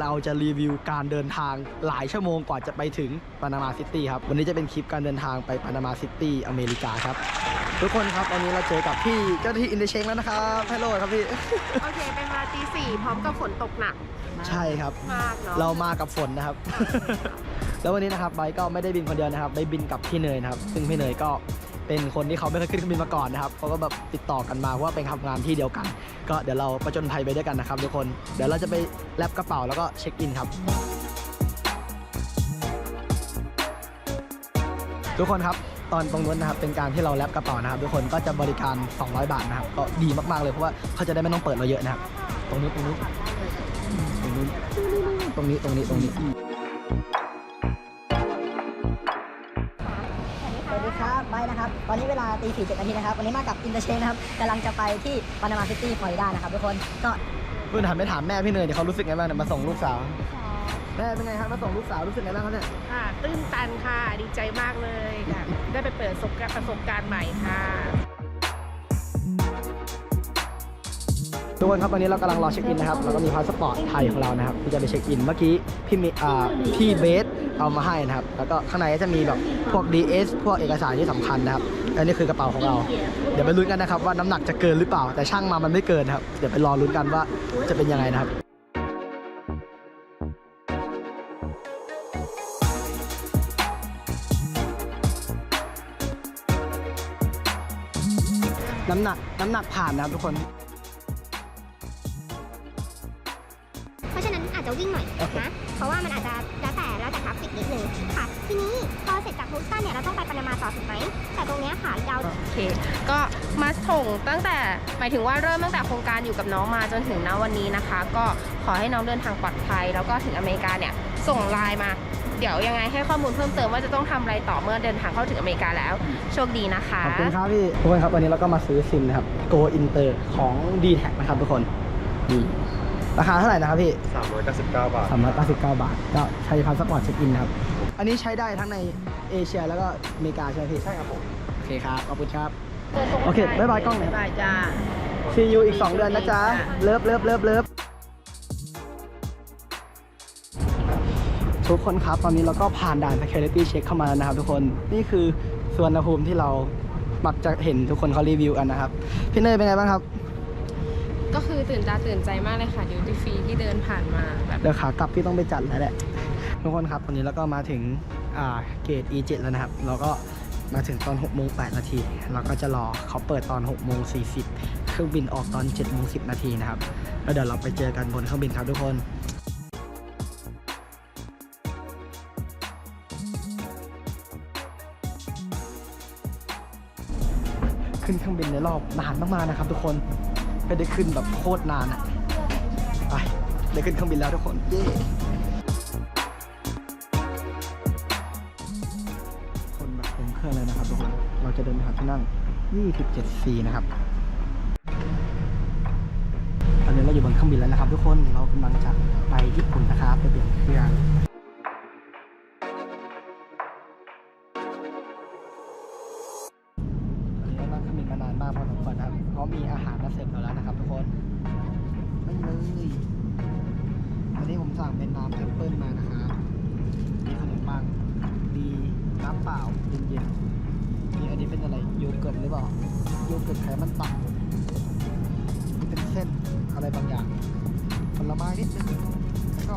เราจะรีวิวการเดินทางหลายชั่วโมงกว่าจะไปถึงปานามาซิตี้ครับ วันนี้จะเป็นคลิปการเดินทางไปปานามาซิตี้อเมริกาครับ ทุกคนครับตอนนี้เราเจอกับพี่เจ้าหน้าที่อินเดเชงแล้วนะครับฮัลโหลครับพี่ โอเค เป็นเวลาตีสี่พร้อมกับฝนตกหนัก ใช่ครับ มากเนาะเรามากับฝนนะครับ แล้ววันนี้นะครับไบค์ก็ไม่ได้บินคนเดียวนะครับ ไปบินกับพี่เนยนะครับ ซึ่งพี่เนยก็ เป็นคนที่เขาไม่เคยขึ้นเครื่องบินมาก่อนนะครับเขาก็แบบติดต่อกันมาเพราะว่าเป็นทำงานที่เดียวกัน ก็เดี๋ยวเราประจนภัยไปด้วยกันนะครับทุกคนเดี๋ยวเราจะไปแลบกระเป๋าแล้วก็เช็คอินครับทุกคนครับตอนตรงนู้นนะครับเป็นการที่เราแลบกระเป๋านะครับทุกคนก็จะบริการ 200 บาทนะครับก็ดีมากๆเลยเพราะว่าเขาจะได้ไม่ต้องเปิดเราเยอะนะครับตรงนี้ตรงนี้ตรงนี้ตรงนี้ตรงนี้ตรงนี้ วัสดีครับไบร์ทนะครับ ตอนนี้เวลาตีสี่เจ็ดนาทีนะครับ วันนี้มากับอินเตอร์เชนนะครับกำลังจะไปที่ปานามาซิตี้ฟลอริดานะครับทุกคน ก็เพื่อนถามไม่ถามแม่พี่เนยเดี๋ยวเขารู้สึกไงบ้างเนี่ยมาส่งลูกสาว แม่เป็นไงครับมาส่งลูกสาวรู้สึกไงบ้างครับเนี่ย ค่ะตื้นตันค่ะ ดีใจมากเลยค่ะ ได้ไปเปิดประสบการณ์ประสบการณ์ใหม่ค่ะ ทุกคนครับวันนี้เรากำลังรอเช็คอินนะครับเราก็มีพาสปอร์ตไทยของเรานะครับที่จะไปเช็คอินเมื่อกี้พี่มีอ่าพี่เบสเอามาให้นะครับ แล้วก็ข้างในก็จะมีแบบพวก DS พวกเอกสารที่สำคัญนะครับและนี่คือกระเป๋าของเรา เดี๋ยวไปลุ้นกันนะครับว่าน้ำหนักจะเกินหรือเปล่า แต่ช่างมามันไม่เกินนะครับเดี๋ยวไปรอลุ้นกันว่าจะเป็นยังไงนะครับน้ำหนักน้ำหนักผ่านนะครับทุกคน จจะวิ่งหน่อยนะ เพราะว่ามันอาจจะแล้วแต่แล้วแต่ทราฟฟิกนิดนึงค่ะ ทีนี้พอเสร็จจากฮูสตันเนี่ยเราต้องไปปานามาต่อถูกไหม แต่ตรงเนี้ยค่ะเราโอเค ก็มาส่งตั้งแต่หมายถึงว่าเริ่มตั้งแต่โครงการอยู่กับน้องมาจนถึงณวันนี้นะคะ ก็ขอให้น้องเดินทางปลอดภัย แล้วก็ถึงอเมริกาเนี่ยส่งไลน์มา เดี๋ยวยังไงให้ข้อมูลเพิ่มเติมว่าจะต้องทำอะไรต่อเมื่อเดินทางเข้าถึงอเมริกาแล้ว โชคดีนะคะ ขอบคุณครับพี่ทุกคนครับวันนี้เราก็มาซื้อซิมนะครับ Go Inter ของ d t แทนะครับทุกคนนี่ ราคาเท่าไหร่นะครับพี่ 399 บาท 399 บาท ก็ใช้พาสปอร์ตเช็คอินนะครับ อันนี้ใช้ได้ทั้งในเอเชียแล้วก็อเมริกาใช่ไหมพี่ ใช่ครับผม โอเคครับ ขอบคุณครับ โอเคบ๊ายบายกล้องหน่อยบายจ้าซียูอีก 2 เดือนนะจ๊ะ เลิฟเลิฟเลิฟเลิฟทุกคนครับ ตอนนี้เราก็ผ่านด่าน security check เข้ามาแล้วนะครับทุกคน นี่คือสวนภูมิที่เรามักจะเห็นทุกคนเขารีวิวกันนะครับ พี่เนยเป็นไงบ้างครับ ก็คือตื่นตาตื่นใจมากเลยค่ะดิวตี้ฟรีที่เดินผ่านมาแบบเดี๋ยวขากลับพี่ต้องไปจัดแล้วแหละทุกคนครับตอนนี้เราก็มาถึงอ่าเกต E7 แล้วนะครับ เราก็มาถึงตอน6โมง8นาทีเราก็จะรอเขาเปิดตอน6โมง40 เครื่องบินออกตอน7โมง10 นาทีนะครับ แล้วเดี๋ยวเราไปเจอกันบนเครื่องบินครับทุกคนขึ้นเครื่องบินในรอบนานมากๆนะครับทุกคน ไม่ได้ขึ้นแบบโคตรนานอะไปได้ขึ้นเครื่องบินแล้วทุกคนเย้คนแบบเต็มเครื่องเลยนะครับทุกคนเราจะเดินไปหาที่นั่ง 27C นะครับตอนนี้เราอยู่บนเครื่องบินแล้วนะครับ ทุกคนเรากำลังจะไปญี่ปุ่นนะครับไปเปลี่ยนเครื่อง พอสมควรครับเพราะมีอาหารมาเสิร์ฟเราแล้วนะครับทุกคนนั่นเลยวันนี้ผมสั่งเป็นน้ำแอปเปิลมานะครับมีขนมปังมีน้ำเปล่าเย็นๆมีอันนี้เป็นอะไรโยเกิร์ตหรือเปล่าโยเกิร์ตไขมันต่ำเป็นเส้นอะไรบางอย่างผลไม้นิดนึงแล้วก็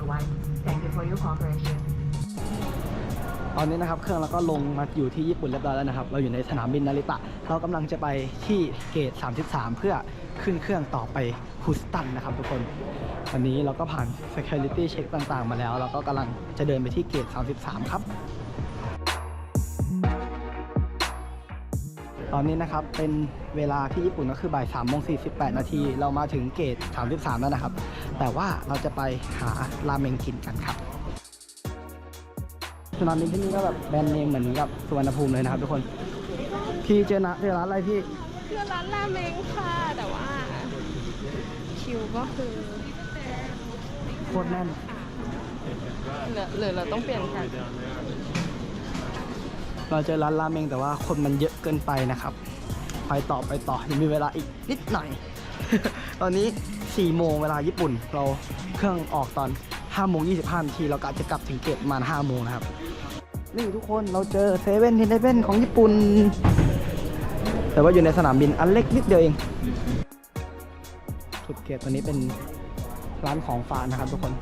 otherwise. Thank you for your cooperation. ตอนนี้นะครับเครื่องเราก็ลงมาอยู่ที่ญี่ปุ่นเรียบร้อยแล้วนะครับ เราอยู่ในสนามบินนาริตะ เรากำลังจะไปที่เกต 33 เพื่อขึ้นเครื่องต่อไปฮูสตันนะครับทุกคนวันนี้เราก็ผ่าน security check ต่างๆ มาแล้ว เราก็กำลังจะเดินไปที่เกต 33 ครับ ตอนนี้นะครับเป็นเวลาที่ญี่ปุ่นก็คือบ่าย3โมง48นาที เรามาถึงเกต 33 แล้วนะครับ แต่ว่าเราจะไปหาราเมงกินกันครับสนามบินที่นี่ก็แบบแบรนด์เนมเหมือนกับสุวรรณภูมิเลยนะครับทุกคน พี่เจอนะเจอร้านอะไรพี่คือร้านราเมงค่ะ แต่ว่าก็คือโคตรแน่นเหลือเหลือเราต้องเปลี่ยนกัน เราเจอร้านราเมงแต่ว่าคนมันเยอะเกินไปนะครับ ไปต่อไปต่อยังมีเวลาอีกนิดหน่อย ตอนนี้ 4 โมงเวลาญี่ปุ่น เราเครื่องออกตอน 5 โมง 25 นาที เรากะจะกลับถึงเกตประมาณ5โมงนะครับ นี่ทุกคนเราเจอเซเว่นทีเซเว่นของญี่ปุ่น แต่ว่าอยู่ในสนามบินอันเล็กนิดเดียวเองสุดเกตตัวนี้เป็นร้านของฝากนะครับทุกคน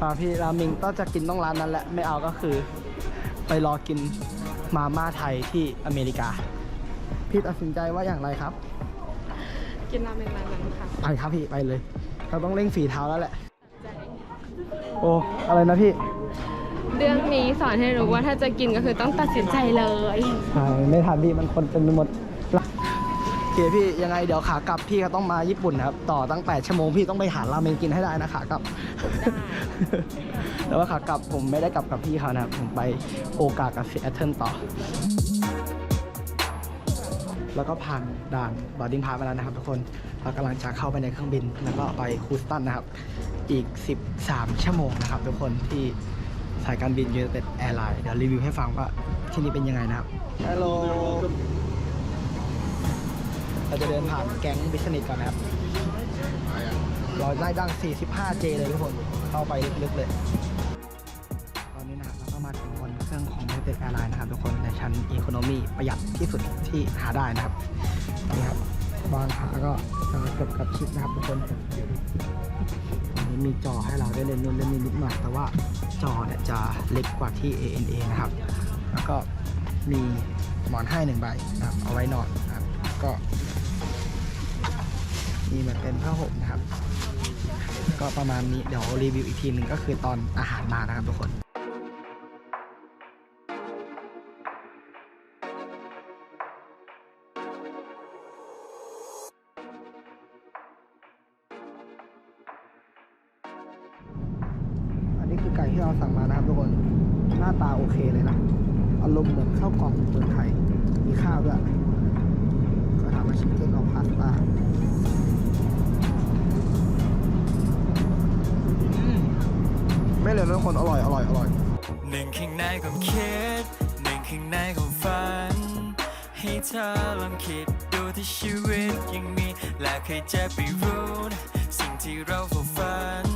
มาพี่ราเมงต้องจะกินต้องร้านนั้นแหละ ไม่เอาก็คือ ไปรอกินมาม่าไทยที่อเมริกา พี่ตัดสินใจว่าอย่างไรครับ กินราเมงร้านนั้นค่ะไปครับพี่ไปเลย เราต้องเร่งฝีเท้าแล้วแหละ โอ้ อะไรนะพี่เรื่องนี้สอนให้รู้ว่าถ้าจะกินก็คือต้องตัดสินใจเลยใช่ไม่ทันพี่มันคนเต็มไปหมดโอเคพี่ยังไงเดี๋ยวขากลับพี่ก็ต้องมาญี่ปุ่นนะครับ ต่อตั้ง 8 ชั่วโมงพี่ต้องไปหาราเมงกินให้ได้นะขากลับ แต่ว่าขากลับผมไม่ได้กลับกับพี่เขานะครับผมไปโอกากับซีแอตเทิลต่อ แล้วก็ผ่านด่านบอร์ดิ้งพาสมาแล้วนะครับทุกคนเรากำลังจะเข้าไปในเครื่องบิน แล้วก็ไปฮูสตันนะครับ อีก 13 ชั่วโมงนะครับ ทุกคนที่สายการบินยู n นเต็ดแอร์ไลน์เดี๋ยวรีวิวให้ฟังว่าที่นี่เป็นยังไงนะครับฮัลโหลเราจะเดินผ่านแก๊งบิสเนสก่อนนะครับ เราได้ดัง 45J เลยทุกคน เข้าไปลึกๆเลย ตอนนี้นะครับเราก็มาถึงบนเครื่องของ United Airlines นะครับทุกคน ในชั้น Economy ประหยัดที่สุดที่หาได้นะครับนี่ครับวางขาก็จะเกือบกับชิดนะครับทุกคนอันนี้มีจอให้เราได้เล่นนู่นเล่นนี่นิดหน่อยแต่ว่าจอเนี่ยจะเล็กกว่าที่ ANA นะครับ แล้วก็มีหมอนให้หนึ่งใบนะครับ เอาไว้นอนนะครับ ก็มีเหมือนเป็นผ้าห่มนะครับ ก็ประมาณนี้เดี๋ยวรีวิวอีกทีหนึ่งก็คือตอนอาหารมานะครับทุกคนอันนี้คือไก่ที่เราสั่งมานะครับทุกคน หน้าตาโอเคเลยนะ อารมณ์เหมือนข้าวกล่องเมืองไทย มีข้าวด้วยก็ทำมาชิคเก้นออกพาสต้า ไม่เหลยนะทุกคนอร่อยอร่อยอร่อยหนึ่งข้างในความคิดหนึ่งข้างในความฝัน ให้เธอลองคิดดูที่ชีวิตยังมี และใครจะไปรู้สิ่งที่เราใฝ่ฝัน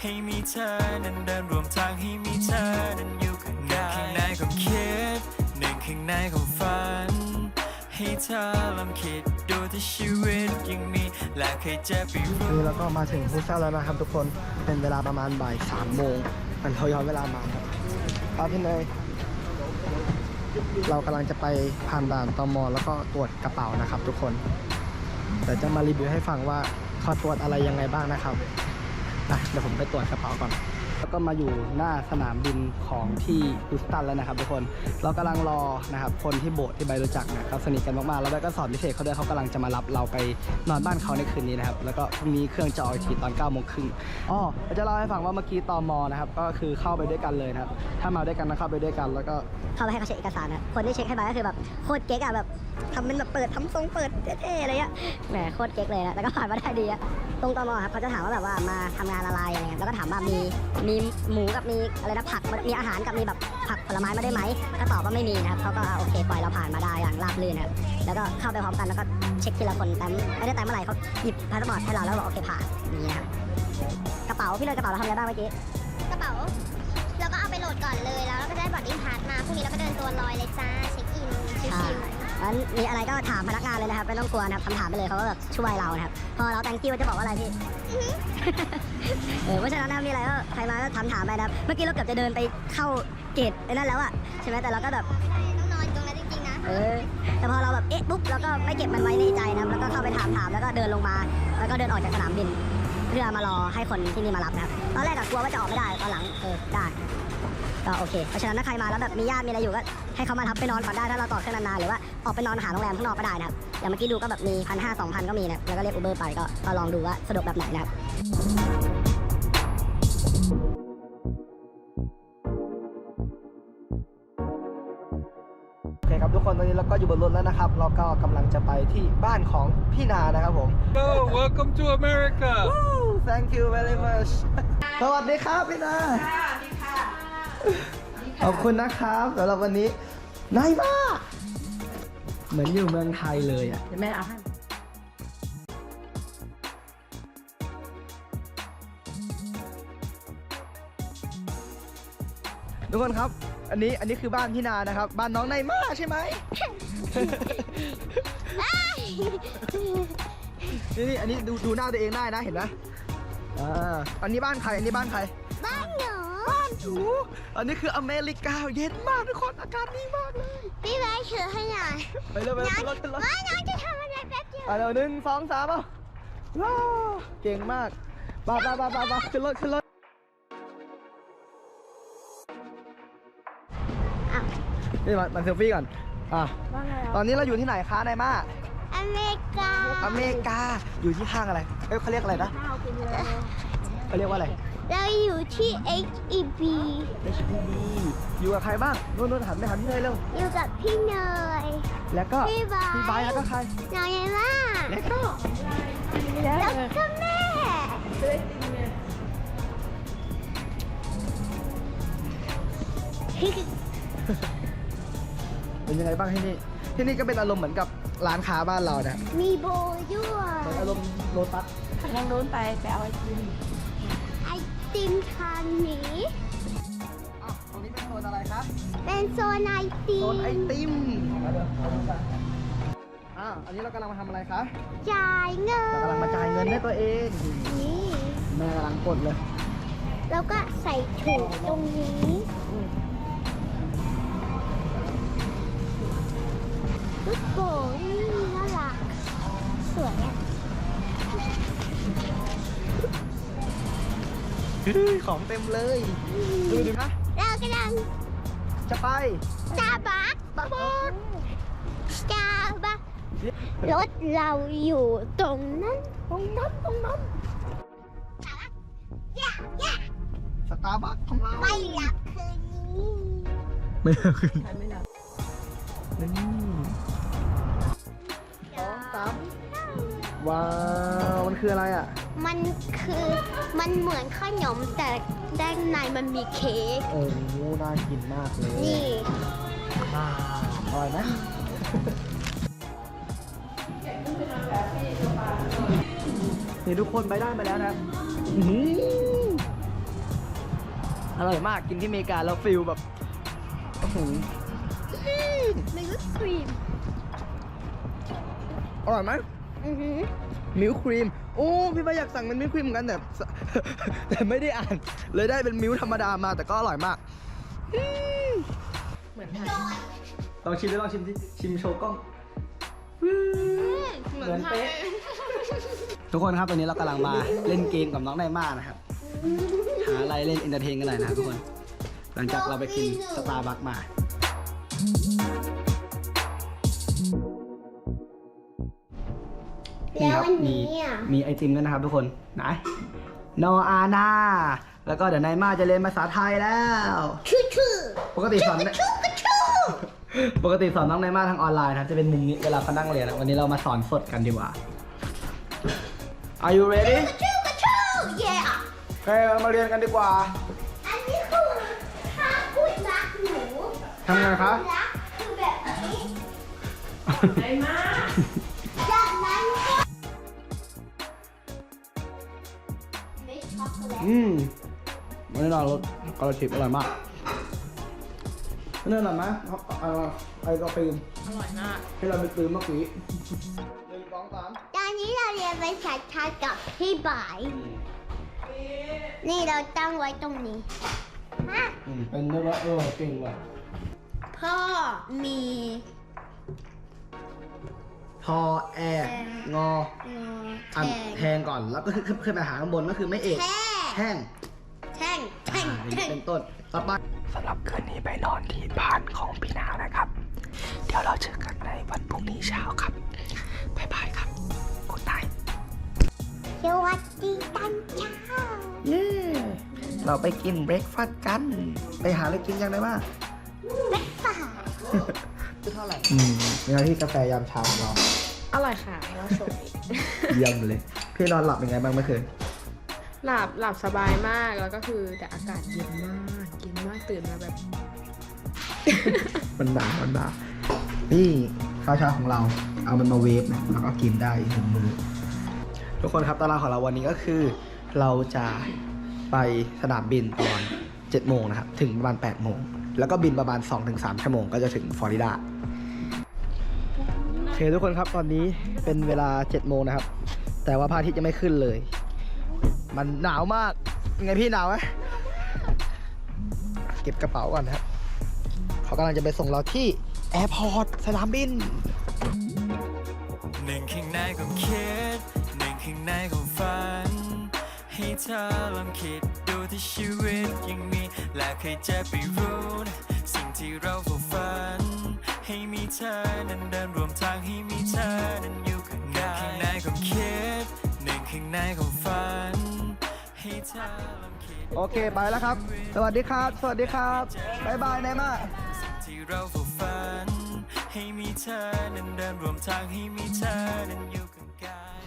ให้มีเธอนั้นเดินรวมทางให้มีเธอนั้นอยู่ข้างในหนึ่งข้างในความคิดหนึ่งข้างในความฝัน ให้เธอลองคิดดูที่ชีวิตยังมี และใครจะไปรู้ นี่แล้วก็มาถึงฮูสตันแล้วนะครับทุกคน เป็นเวลาประมาณบ่ายสามโมงมันเขาย้อนเวลามาครับครับพี่เนยเรากำลังจะไปผ่านด่านตมแล้วก็ตรวจกระเป๋านะครับ ทุกคน เดี๋ยวจะมารีวิวให้ฟังว่าเขาตรวจอะไรยังไงบ้างนะครับอะเดี๋ยวผมไปตรวจกระเป๋าก่อน แล้วก็มาอยู่หน้าสนามบินของที่ฮูสตันแล้วนะครับทุกคน เรากำลังรอนะครับคนที่โบสถ์ที่ใบรู้จักเนี่ยเขาสนิทกันมากๆ แล้วใบก็สอนพิเศษเขาด้วยเขากำลังจะมารับเราไปนอนบ้านเขาในคืนนี้นะครับ แล้วก็พรุ่งนี้เครื่องจะออกอีกทีตอน9ก้าโมงครึ่งอ๋อจะเล่าให้ฟังว่าเมื่อกี้ตอมอนะครับ ก็คือเข้าไปด้วยกันเลยนะครับ ถ้ามาด้วยกันก็เข้าไปด้วยกัน แล้วก็เข้าไปให้เขาเช็คเอกสารนะคนที่เช็คให้ไปก็คือแบบโคตรเก๊กอะแบบทำเป็นแบบเปิดทำทรงเปิดเท่ๆอะไรเงี้ยแหมโคตรเก๊กเลยนะแล้วก็ผ่านมาได้ดีอะ ตรงตมครับเขาจะถามว่าแบบว่ามาทำงานอะไรอะไรเงี้ยแล้วก็ถามว่ามีมีหมูกับมีอะไรนะผักมีอาหารกับมีแบบผักผลไม้มาได้วยไหมก็ตอบว่าไม่มีนะครับเขาก็อะโอเคปล่อยเราผ่านมาได้อย่างราบรื่นนะครับแล้วก็เข้าไปพร้อมกันแล้วก็เช็คทีละคนแต้มไม่ได้แต้มเมื่อไหร่เขาหยิบพาสปอร์ตให้เราแล้วบอกโอเคผ่านอย่างนี้นะครับกระเป๋าพี่เลยกระเป๋าเราทำอะไรบ้างเมื่อกี้กระเป๋าเราก็เอาไปโหลดก่อนเลยแล้วเราก็จะได้บอร์ดดิ้งพาสมาพรุ่งนี้เราก็เดินตัวลอยเลยจ้าเช็คอินชิใช่วๆ งั้นมีอะไรก็ถามพนักงานเลยนะครับไม่ต้องกลัวนะครับคำถามไปเลยเขาก็แบบช่วยเรานะครับพอเรา thank you จะบอกว่าอะไรพี่เออเพราะฉะนั้นนะมีอะไรก็ใครมาก็ถามถามไปนะครับเมื่อกี้เราเกือบจะเดินไปเข้าเกตไอ้นั่นแล้วอะใช่ไหมแต่เราก็แบบต้องนอนอยู่ตรงนั้นจริงๆนะเออแต่พอเราแบบเอ๊ะปุ๊บเราก็ไม่เก็บมันไว้ในใจนะครับแล้วก็เข้าไปถามถามแล้วก็เดินลงมา แล้วก็เดินออกจากสนามบินเพื่อมารอให้คนที่นี่มารับนะครับตอนแรกอะกลัวว่าจะออกไม่ได้ตอนหลังเออได้ ก็โอเค เพราะฉะนั้นถ้าใครมาแล้วแบบมีญาติมีอะไรอยู่ก็ให้เขามารับไปนอนก่อนได้ถ้าเราต่อเครื่องนานๆหรือว่าออกไปนอนหาโรงแรมข้างนอกก็ได้นะครับอย่างเมื่อกี้ดูก็แบบมีพันห้าสองพันก็มีนะแล้วก็เรียกอูเบอร์ไปก็ก็ลองดูว่าสะดวกแบบไหนนะครับโอเคครับทุกคนตอนนี้เราก็อยู่บนบนรถแล้วนะครับเราก็กำลังจะไปที่บ้านของพี่นานะครับผม Hello welcome to America Woo, Thank you very much สวัสดีครับพี่นา ขอบคุณนะครับสำหรับวันนี้นายมากเหมือนอยู่เมืองไทยเลยอะแม่เอาให้ทุกคนครับ อันนี้อันนี้คือบ้านพี่นานะครับ บ้านน้องนายมาใช่ไหม นี่นี่อันนี้ดูดูหน้าตัวเองได้นะเห็นไหมอ่าอันนี้บ้านใคร อันนี้บ้านใคร บ้านหนูบ้านหนูอันนี้คืออเมริกาเย็นมากทุกคนอากาศดีมากเลย พี่ไว้ถือให้หน่อยไปเร็วไปเร็วขึ้นรถขึ้นรถ ว่าน้องจะทำอะไรแป๊บเดียว อะเร็วหนึ่งสองสามเอาว้าวเก่งมากไปไปไปไปไปขึ้นรถขึ้นรถนี่มามันเซลฟี่ก่อน อะตอนนี้เราอยู่ที่ไหนคะนายมาอเมริกาอเมริกา อยู่ที่ห้างอะไรเอ้ยเขาเรียกอะไรนะเขาเรียกว่าอะไร เราอยู่ที่ HEB HPD อยู่กับใครบ้างนู่นนู่นหันไปหันพี่เนยเร็ว อยู่กับพี่เนย แล้วก็พี่ไบร์ทพี่ไบร์ทแล้วก็ใครน้องยังว่าแล้วก็แล้วก็แม่เป็นยังไงบ้างที่นี่ ที่นี่ก็เป็นอารมณ์เหมือนกับร้านค้าบ้านเราเนี่ยมีโบด้วยเหมือนอารมณ์โลตัส ทางนู้นไปไปเอาไอติม เป็นโซนไอติโซมนไอติมมาเดี๋ยวขอดูกันอ่าอันนี้เรากำลังมาทำอะไรคะ จ่ายเงินเรากำลังมาจ่ายเงินให้ตัวเองนี่แม่กำลังกดเลย แล้วก็ใส่ถุงตรงนี้ ลูกโป่งนี่น่ารักสวยอะของเต็มเลย ดูดิคะเรากำลัง จะไปสตาร์บัคตาบอดสตาร์บัครถเราอยู่ตรงนั้น ตรงนั้น ตรงนั้นย่าย่าสตาร์บัคของเราไม่หลับคืนนี้ไม่เลิกขึ้นไม่รับนี่สองสามว้าวมัน คืออะไรอะ มันคือมันเหมือนขนมแต่ด้านในมันมีเค้กโอ้โหน่ากินมากเลยนี่อ่าอร่อยไหมนี่ทุกคนไปได้มาแล้วนะอื้อหืออร่อยมากกินที่อเมริกาแล้วฟิลแบบโอ้โหมิลครีม อร่อยไหม อือหือมิลค์ครีม โอ้พี่ว่าอยากสั่งเป็นมิลค์ครีมเหมือนกันแต่ แต่ไม่ได้อ่าน เลยได้เป็นมิลค์ธรรมดามาแต่ก็อร่อยมาก เหมือนไทยลองชิมดิลองชิมดิชิมโชว์กล้องเหมือนไทยทุกคนครับตอนนี้เรากำลังมาเล่นเกมกับน้องไนม่านะครับ หาอะไรเล่นเอนเตอร์เทนกันหน่อยนะครับทุกคน หลังจากเราไปกินสตาร์บัคมา นี่แล้วครับวันมีนี้อะ มีไอติมด้วยนะครับทุกคนไหนนออาณาแล้วก็เดี๋ยวนายมาจะเรียนภาษาไทยแล้วชื่อชื่อปกติสอนปกติสอนน้องนายมาทางออนไลน์นะครับ จะเป็นมุมนี้เวลาเขานั่งเรียนอะวันนี้เรามาสอนสดกันดีกว่า Are you ready ชื่อกระชื่อเย่เฮ้ยเรามาเรียนกันดีกว่า อันนี้คือถ้าพูดรักหนูทำไงคะ รักคือแบบนี้ ไอ้มา อกโกแลตอืมวันนี้เรารสกระชิบอร่อยมากนี่อร่อยไหมเอาเอาไอ้กาแฟอร่อยมากที่เราไปซื้อเมื่อกี้หนึ่งสองสามตอนนี้เราเรียนภาษาไทยกับพี่บาย นี่เราตั้งไว้ตรงนี้ฮะอืมเป็นด้วยว่าเออเก่งว่ะพ่อมีพอแอร์งอเอ่ออันแทแทงก่อนแล้วก็ขึ้นขึ้นขึ้นไปหาข้างบนก็คือไม่เอกแท่ แห้งแท่งแท่งอ่าอย่างแท่นี้งเป็นต้นต่อไป สำหรับคืนนี้ไปนอนที่บ้านของพี่นานะครับ เดี๋ยวเราเจอกันในวันพรุ่งนี้เช้าครับบ๊ายบายครับกุดไนสวัสดีตอนเช้าเย้ เราไปกินเบรกฟาสต์กัน ไปหาอะไรกินยังไงบ้างเบ็ดป่าไคือเท่าไหร่ อืมนี่ที่กาแฟยามเช้าของเรา อร่อยค่ะเราชมเยี่ยมเลย พี่นอนหลับเป็นไงบ้างเมื่อคืน หลับหลับสบายมากแล้วก็คือแต่อากาศเย็นมากเย็นมากตื่นมาแบบ มันหนาวมันหนาวนี่ข้าวเช้าของเราเอามันมาเวฟนะแล้วก็กินได้หนึ่งมือทุกคนครับตารางของเราวันนี้ก็คือ เราจะไปสนามบินตอน7โมงนะครับ ถึงประมาณ8โมง แล้วก็บินประมาณ 2-3 ชั่วโมงก็จะถึงฟลอริดาโอเคทุกคนครับตอนนี้เป็นเวลา7โมงนะครับ แต่ว่าพระอาทิตย์ยังไม่ขึ้นเลย มันหนาวมากยังไงพี่หนาวไหมเก็บกระเป๋าก่อนนะครับเขากำลังจะไปส่งเราที่แอร์พอร์ตสนามบินหนึ่งข้างในของคิดหนึ่งข้างในของฝัน ให้เธอลองคิดดูที่ชีวิตยังมี และใครจะไปรู้นะสิ่งที่เราใฝ่ฝัน ให้มีเธอนั้นเดินรวมทางให้มีเธอนั้นอยู่ข้างในหนึ่งข้างในของคิดหนึ่งข้างในของ โอเคไปแล้วครับ สวัสดีครับ สวัสดีครับบ๊ายบายนายมาสิ่งที่เราใฝ่ฝันให้มีเธอนั้นเดินรวมทางให้มีเธอนั้นอยู่ข้างกาย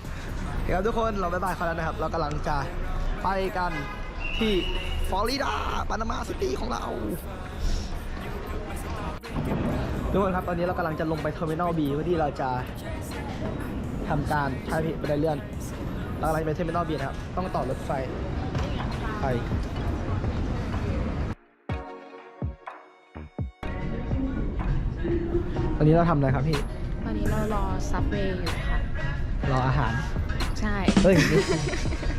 โอเคครับทุกคนเราบ๊ายบายเขาแล้วนะครับ เรากำลังจะไปกันที่ฟลอริดาปานามาซิตี้ของเราทุกคนครับ ตอนนี้เรากำลังจะลงไปเทอร์มินอลบีเพื่อที่เราจะทำการใช้บันไดเลื่อนเรากำลังจะไปเทอร์มินอลบีนะครับ ต้องต่อรถไฟ ไปตอนนี้เราทำอะไรครับพี่ ตอนนี้เรารอซับเวย์อยู่ค่ะ รออาหาร ใช่ เฮ้ยนี่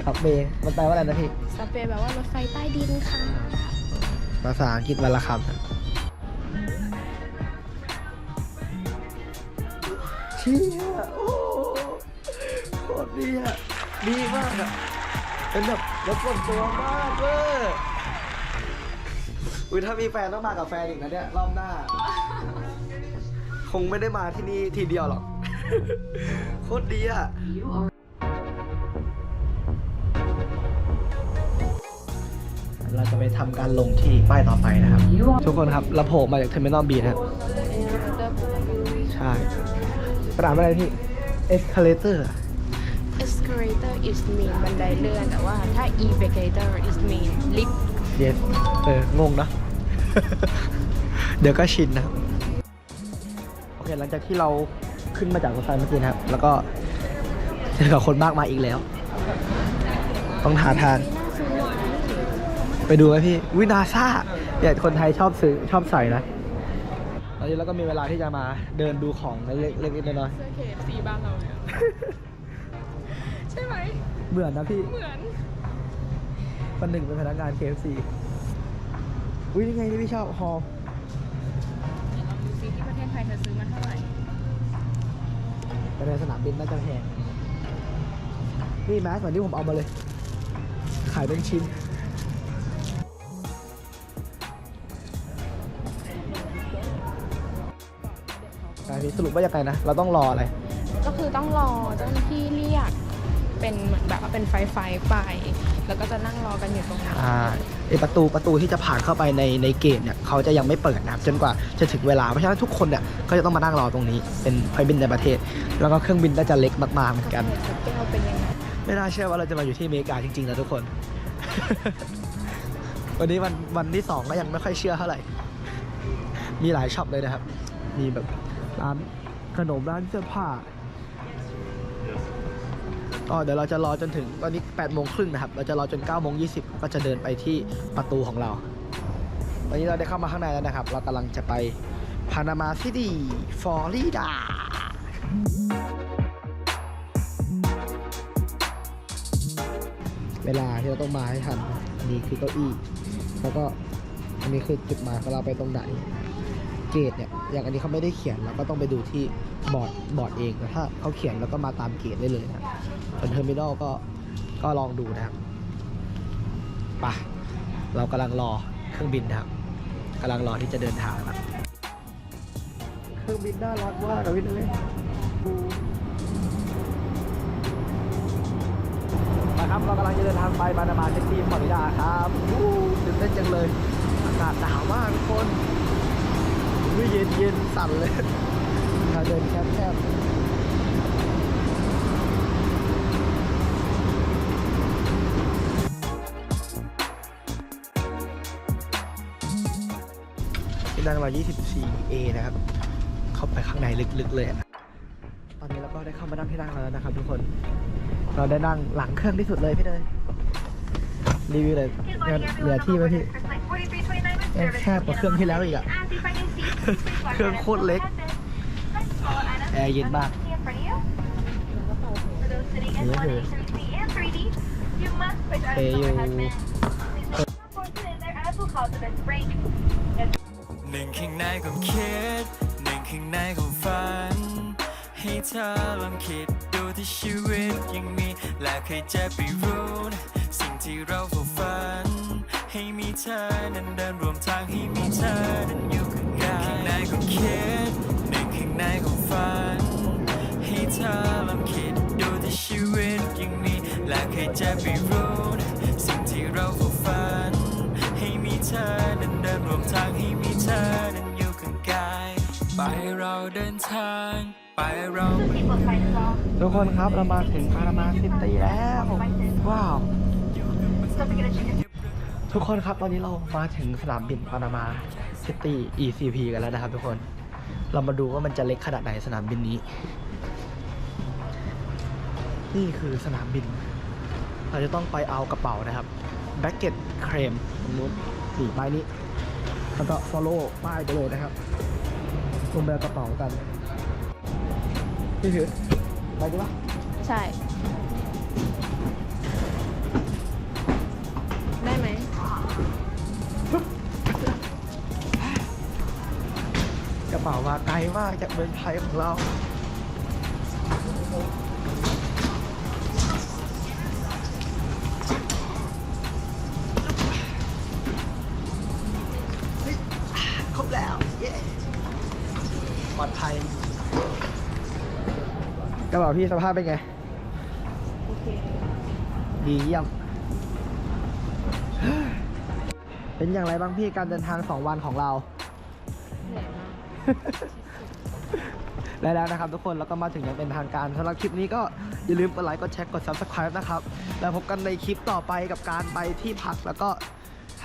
ขับเบย์มันแปลว่าอะไรนะพี่ ซับเวย์แบบว่ารถไฟใต้ดินค่ะ ภาษาอังกฤษวันละคำเชี่ยโอ้โคตรดีอะดีมากอะเป็นแบบ รถส่วนตัวมากเว้ยอุ้ยถ้ามีแฟนต้องมากับแฟนอีกนะเนี่ยรอบหน้า คงไม่ได้มาที่นี่ทีเดียวหรอก โคตรดีอะเราจะไปทำการลงที่ป้ายต่อไปนะครับ ทุกคนครับเราโผล่มาจากเทอร์มินอลบีนะครับใช่กระดาษอะไรพี่ escalator escalator is mean บันไดเลื่อน แต่ว่าถ้า elevator is mean lift yes เอองงนะเดี๋ยวก็ชินนะครับ โอเค หลังจากที่เราขึ้นมาจากรถไฟเมื่อกี้นะครับ แล้วก็เจอกับคนมากมายอีกแล้ว ต้องหาทาง ไปดูไหมพี่วินาซ่าเนี่ยคนไทยชอบซื้อชอบใส่นะตอนนี้เราก็มีเวลาที่จะมาเดินดูของเล็กๆเล็กๆน้อยเสื้อ KFC บ้านเราเลยใช่ไหมๆ เหมือนนะพี่เหมือนคนหนึ่งเป็นพนักงาน KFC อุ้ยนี่ไงที่พี่ชอบฮอลลองดูซิที่ประเทศไทยเธอซื้อมาเท่าไหร่ไปในสนามบินน่าจะแพงนี่แมสเหมือนที่ผมเอามาเลย ขายเป็นชิ้นนายพี่สรุปว่ายังไงนะ เราต้องรออะไร ก็คือต้องรอเจ้าหน้าที่เรียก เป็นเหมือนแบบว่าเป็นไฟไฟไป แล้วก็จะนั่งรอกันอยู่ตรงนั้นอ่าไอประตูประตูที่จะผ่านเข้าไปในในเกตเนี่ยเขาจะยังไม่เปิดนะครับจนกว่าจะถึงเวลาเพราะฉะนั้นทุกคนเนี่ยก็จะต้องมานั่งรอตรงนี้ เป็นไฟบินในประเทศ แล้วก็เครื่องบินน่าจะเล็กมากๆเหมือนกัน แก้วเป็นยังไงไม่น่าเชื่อว่าเราจะมาอยู่ที่อเมริกาจริงๆนะทุกคน วันนี้วันวันที่สองก็ยังไม่ค่อยเชื่อเท่าไหร่ มีหลายช็อปเลยนะครับ มีแบบร้านขนมร้านเสื้อผ้า ก็เดี๋ยวเราจะรอจนถึงตอนนี้8โมงครึ่งนะครับ เราจะรอจน9โมง20ก็จะเดินไปที่ประตูของเรา ตอนนี้เราได้เข้ามาข้างในแล้วนะครับ เรากำลังจะไปพานามาซิตี้ฟลอริดาเวลาที่เราต้องมาให้ทันนนี้คือเก้าอี้ แล้วก็อันนี้คือจุดหมายของเราไปตรงไหน เกตเนี่ยอย่างอันนี้เขาไม่ได้เขียนเราก็ต้องไปดูที่บอร์ดบอร์ดเองแต่ถ้าเขาเขียนแล้วก็มาตามเกตได้เลยนะส่วนเทอร์มินอลก็ก็ลองดูนะครับไปะเรากำลังรอเครื่องบินนะครับกำลังรอที่จะเดินทางครับเครื่องบินน่ารักมากนะพี่เลยนะครับเรากำลังจะเดินทางไปบานามาเท็กซี่ฟลอริดาครับอู้ตื่นเต้นจังเลยอากาศหนาวมากทุกคน อุ้ยเย็นเย็นสั่นเลยทางเดินแคบแคบที่นั่งเรา 24A นะครับ เข้าไปข้างในลึกๆ เลยอะตอนนี้เราก็ได้เข้ามานั่งที่นั่งแล้วนะครับ ทุกคน เราได้นั่งหลังเครื่องที่สุดเลยพี่เลยรีวิวเลยเหลือที่ไหมพี่ยังแคบกว่าเครื่องที่แล้วอีกอะ เครื่องโคตรเล็ก แอร์เย็นมากนี่คือเอยูหนึ่งข้างในของคิดหนึ่งข้างในของฝัน ให้เธอลองคิดดูที่ชีวิตยังมี และใครจะไปรู้สิ่งที่เราฝัน ให้มีเธอนั้นเดินรวมทางให้มีเธอนั้นอยู่ ข้างในข้างในของคิดหนึ่งข้างในของฝัน ให้เธอลองคิดดูที่ชีวิตยังมี และใครจะไปรู้นะสิ่งที่เราใฝ่ฝัน ให้มีเธอนั้นเดินรวมทางให้มีเธอนั้นอยู่ข้างกาย ไปเราเดินทาง ไปเราทุกคนครับเรามาถึงพารามาซิตี้แล้ว ว้าวทุกคนครับตอนนี้เรามาถึงสนามบินพานามา ซิตี้ ECP กันแล้วนะครับทุกคน เรามาดูว่ามันจะเล็กขนาดไหนสนามบินนี้ นี่คือสนามบิน เราจะต้องไปเอากระเป๋านะครับแบ็กเก็ตเครมตรงนู้นนี่ป้ายนี้ แล้วก็ follow ป้ายไปเลยนะครับลงไปเอากระเป๋ากันพี่ถือไปดีปะใช่ได้ เป๋ามาไกลมากจากเมืองไทยของเราครบแล้ว เย้ปลอดภัยกระเป๋าพี่สภาพเป็นไง ดีเยี่ยม เป็นอย่างไรบ้างพี่การเดินทางสองวันของเรา แล้วนะครับทุกคนแล้วก็มาถึงอย่างเป็นทางการสำหรับคลิปนี้ก็อย่าลืมกดไลค์กดแชร์กด subscribe นะครับ แล้วพบกันในคลิปต่อไปกับการไปที่พักแล้วก็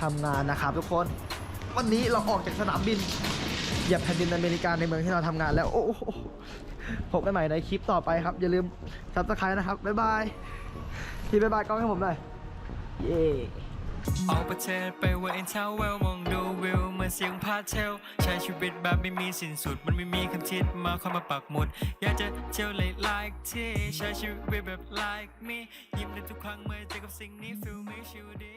ทำงานนะครับทุกคน วันนี้เราออกจากสนามบินเหยียบแผ่นดินอเมริกาในเมืองที่เราทำงานแล้วโอ้โหพบกันใหม่ในคลิปต่อไปครับ อย่าลืม subscribe นะครับบ๊ายบายพี่บ๊ายบายกล้องให้ผมหน่อยเย้ออกประเทศไปว่าเอ็นเท้าเวลมองดูวิว มือนเสียงพาเทลใช้ชีวิตแบบไม่มีสิ้นสุด มันไม่มีคำทิศมาคอยมาปักหมุด อยากจะเที่ยวเลย like ที่ใช้ชีวิตแบบ like me ยิ้มในทุกครั้งเมื่อเจอกับสิ่งนี้ feel me ชิวดี